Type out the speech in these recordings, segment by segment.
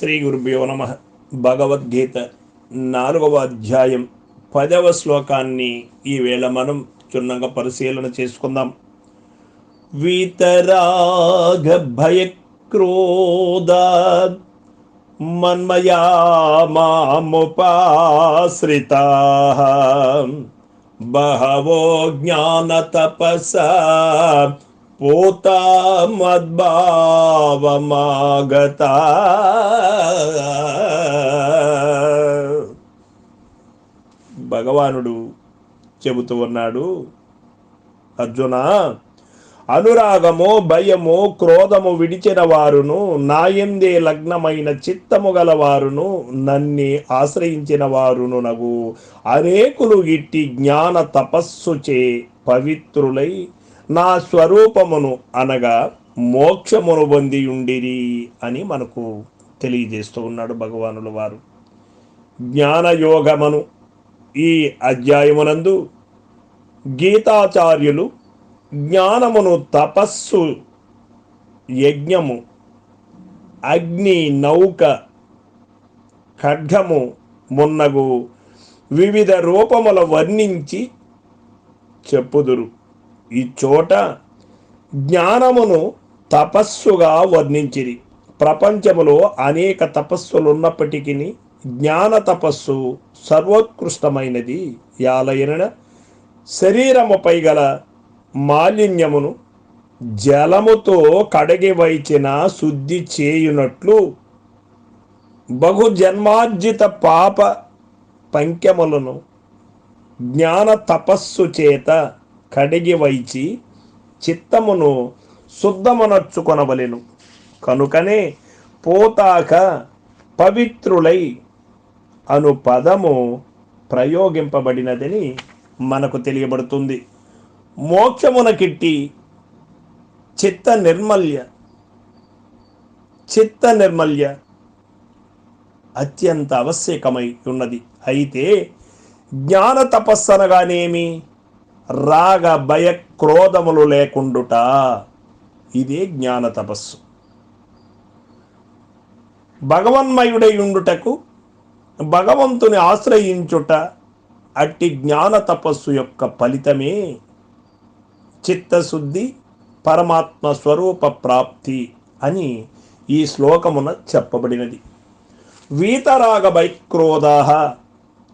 శ్రీ గురుభ్యో నమ. భగవద్గీత నాలుగవ అధ్యాయం పదవ శ్లోకాన్ని ఈవేళ మనం క్షుణ్ణంగా పరిశీలన చేసుకుందాం. వీతరాగ భయక్రోధ మన్మయా మాముపాశ్రితా. బహవో జ్ఞాన తపస పోతా మద్భావమాగత భగవానుడు చెబుతూ ఉన్నాడు అర్జున అనురాగము భయము క్రోధము విడిచిన వారును నాయందే లగ్నమైన చిత్తము గలవారును నన్ని ఆశ్రయించిన వారును నగు. అనేకులు ఇట్టి జ్ఞాన తపస్సుచే పవిత్రులై నా స్వరూపమును అనగా మోక్షమును పొంది ఉండిరి అని మనకు తెలియజేస్తూ ఉన్నాడు భగవానుల వారు. జ్ఞానయోగమను ఈ అధ్యాయమునందు గీతాచార్యులు జ్ఞానమును తపస్సు యజ్ఞము అగ్ని నౌక ఖడ్గము మున్నగు వివిధ రూపముల వర్ణించి చెప్పుదురు. ఈ చోట జ్ఞానమును తపస్సుగా వర్ణించిరి. ప్రపంచములో అనేక తపస్సులున్నప్పటికీ జ్ఞాన తపస్సు సర్వోత్కృష్టమైనది. యాలయన శరీరముపై గల మాలిన్యమును జలముతో కడగి వైచిన శుద్ధి చేయునట్లు బహు జన్మార్జిత పాప పంక్యములను జ్ఞాన తపస్సు చేత కడిగి వైచి చిత్తమును శుద్ధమనర్చుకొనవలెను కనుకనే పోతాక పవిత్రులై అను పదము ప్రయోగింపబడినదని మనకు తెలియబడుతుంది. మోక్షమునకిట్టి చిత్త నిర్మల్య చిత్త నిర్మల్య అత్యంత ఆవశ్యకమై ఉన్నది. అయితే జ్ఞాన తపస్సు అనగానేమి రాగ భయ క్రోధములు లేకుండుట. ఇదే జ్ఞాన తపస్సు. భగవన్మయుడై ఉండుటకు భగవంతుని ఆశ్రయించుట అట్టి జ్ఞాన తపస్సు యొక్క ఫలితమే చిత్తశుద్ధి పరమాత్మ స్వరూప ప్రాప్తి అని ఈ శ్లోకమున చెప్పబడినది. వీతరాగ వైక్రోధా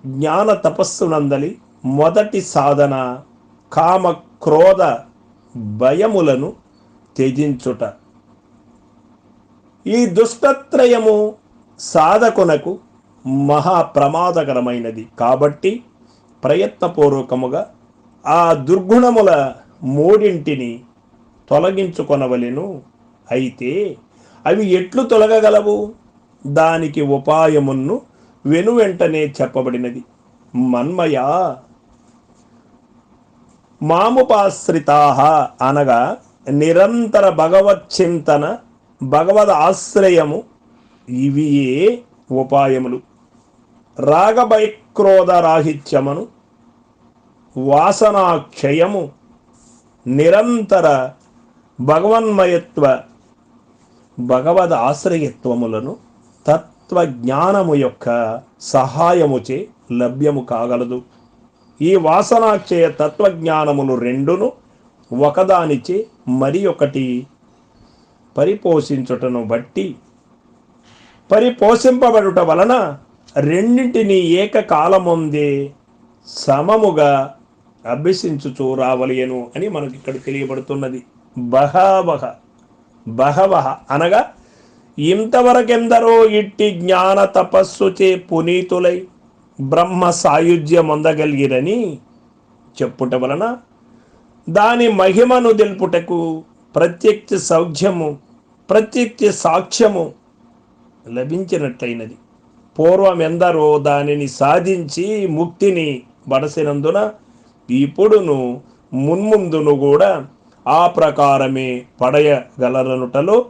జ్ఞాన తపస్సునందలి మొదటి సాధన కామ క్రోధ భయములను త్యజించుట. ఈ దుష్టత్రయము సాధకునకు మహా ప్రమాదకరమైనది కాబట్టి ప్రయత్నపూర్వకముగా ఆ దుర్గుణముల మూడింటిని తొలగించుకొనవలెను అయితే అవి ఎట్లు తొలగగలవు? దానికి ఉపాయమును వెను వెంటనే చెప్పబడినది. మన్మయ మాముపాశ్రితా అనగా నిరంతర భగవత్ చింతన భగవద్ ఆశ్రయము ఇవియే ఉపాయములు. రాగభయక్రోధ రాహిత్యమును వాసనాక్షయము నిరంతర భగవన్మయత్వ భగవద్ ఆశ్రయత్వములను తత్వజ్ఞానము యొక్క సహాయముచే లభ్యము కాగలదు. ఈ వాసనాక్షయ తత్వజ్ఞానములు రెండును ఒకదానిచే మరి ఒకటి పరిపోషించుటను బట్టి పరిపోషింపబడుట వలన రెండింటిని ఏకకాలముందే సమముగా అభ్యసించుచూ రావలియను అని మనకి ఇక్కడ తెలియబడుతున్నది బహవహ బహవహ అనగా ఇంతవరకెందరో ఇట్టి జ్ఞాన తపస్సుచే పునీతులై బ్రహ్మ సాయుధ్యం అందగలిగిరని చెప్పుట వలన దాని మహిమను తెలుపుటకు ప్రత్యక్ష సౌఖ్యము ప్రత్యక్ష సాక్ష్యము లభించినట్లయినది. పూర్వం ఎందరో దానిని సాధించి ముక్తిని బడసినందున ఇప్పుడును మున్ముందును కూడా ఆ ప్రకారమే పడయగలరనుటలో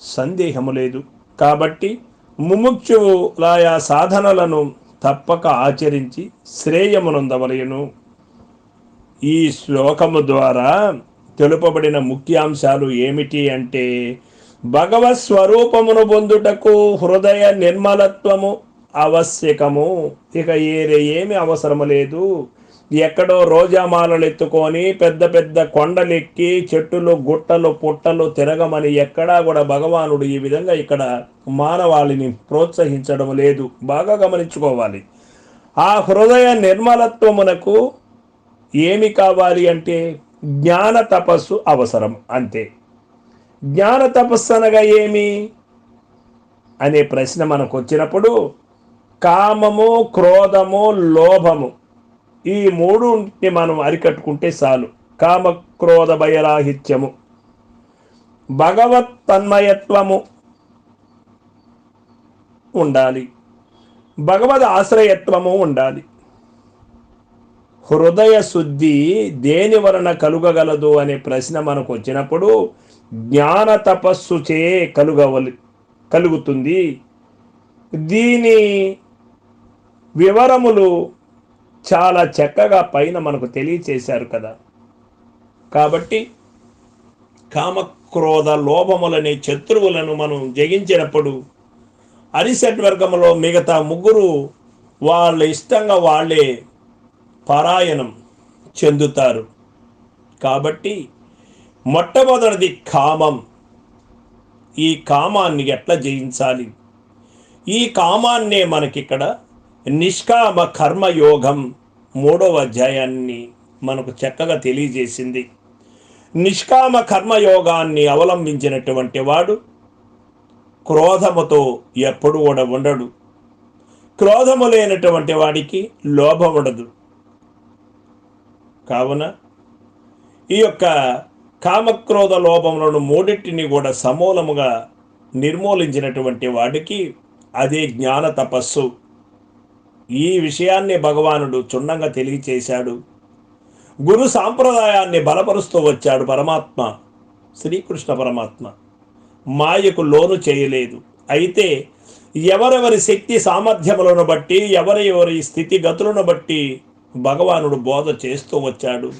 సందేహము లేదు. కాబట్టి ముముక్షువులాయా సాధనలను తప్పక ఆచరించి శ్రేయమునందవలయను. ఈ శ్లోకము ద్వారా తెలుపబడిన ముఖ్యాంశాలు ఏమిటి అంటే భగవత్ స్వరూపమును పొందుటకు హృదయ నిర్మలత్వము ఆవశ్యకము ఇక ఏరే ఏమి అవసరము లేదు. ఎక్కడో రోజామాలలు ఎత్తుకొని పెద్ద పెద్ద కొండలెక్కి చెట్టులు గుట్టలు పుట్టలు తిరగమని ఎక్కడా కూడా భగవానుడు ఈ విధంగా ఇక్కడ మానవాళిని ప్రోత్సహించడం లేదు. బాగా గమనించుకోవాలి. ఆ హృదయ నిర్మలత్వమునకు ఏమి కావాలి అంటే జ్ఞాన తపస్సు అవసరం అంతే. జ్ఞాన తపస్సు అనగా ఏమి? అనే ప్రశ్న మనకు వచ్చినప్పుడు కామము క్రోధము లోభము ఈ మూడుని మనం అరికట్టుకుంటే చాలు. కామ క్రోధ భయరాహిత్యము భగవత్ తన్మయత్వము ఉండాలి. భగవద్ ఆశ్రయత్వము ఉండాలి. హృదయ శుద్ధి దేని వలన కలుగగలదు అనే ప్రశ్న మనకు వచ్చినప్పుడు జ్ఞాన తపస్సు చే కలుగవలి కలుగుతుంది. దీని వివరములు చాలా చక్కగా పైన మనకు తెలియచేశారు కదా. కాబట్టి కామక్రోధ లోభములనే శత్రువులను మనం జగించినప్పుడు అరిసెట్ వర్గంలో మిగతా ముగ్గురు వాళ్ళ ఇష్టంగా వాళ్ళే పరాయణం చెందుతారు. కాబట్టి మొట్టమొదటిది కామం. ఈ కామాన్ని ఎట్లా జయించాలి? ఈ కామాన్నే మనకిక్కడ నిష్కామ కర్మయోగం మూడవ అధ్యాయాన్ని మనకు చక్కగా తెలియజేసింది. నిష్కామ కర్మయోగాన్ని అవలంబించినటువంటి వాడు క్రోధముతో ఎప్పుడు కూడా ఉండడు. క్రోధము లేనటువంటి వాడికి లోభం ఉండదు. కావున ఈ యొక్క కామక్రోధ లోభములను మూడింటిని కూడా సమూలముగా నిర్మూలించినటువంటి వాడికి అదే జ్ఞాన తపస్సు. ఈ విషయాన్ని భగవానుడు చుండంగా తెలియచేశాడు. గురు సాంప్రదాయాన్ని బలపరుస్తూ వచ్చాడు పరమాత్మ శ్రీకృష్ణ పరమాత్మ. మాయకు లోను చేయలేదు. అయితే ఎవరెవరి శక్తి సామర్థ్యములను బట్టి ఎవరెవరి స్థితిగతులను బట్టి భగవానుడు బోధ చేస్తూ వచ్చాడు.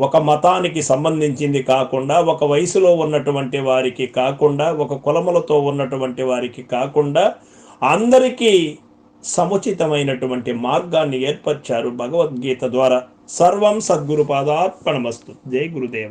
ఒక మతానికి సంబంధించింది కాకుండా ఒక వయసులో ఉన్నటువంటి వారికి కాకుండా ఒక కులములతో ఉన్నటువంటి వారికి కాకుండా అందరికీ సముచితమైనటువంటి మార్గాన్ని ఏర్పరిచారు భగవద్గీత ద్వారా. సర్వం సద్గురు పాదార్పణమస్తు. జై గురుదేవ.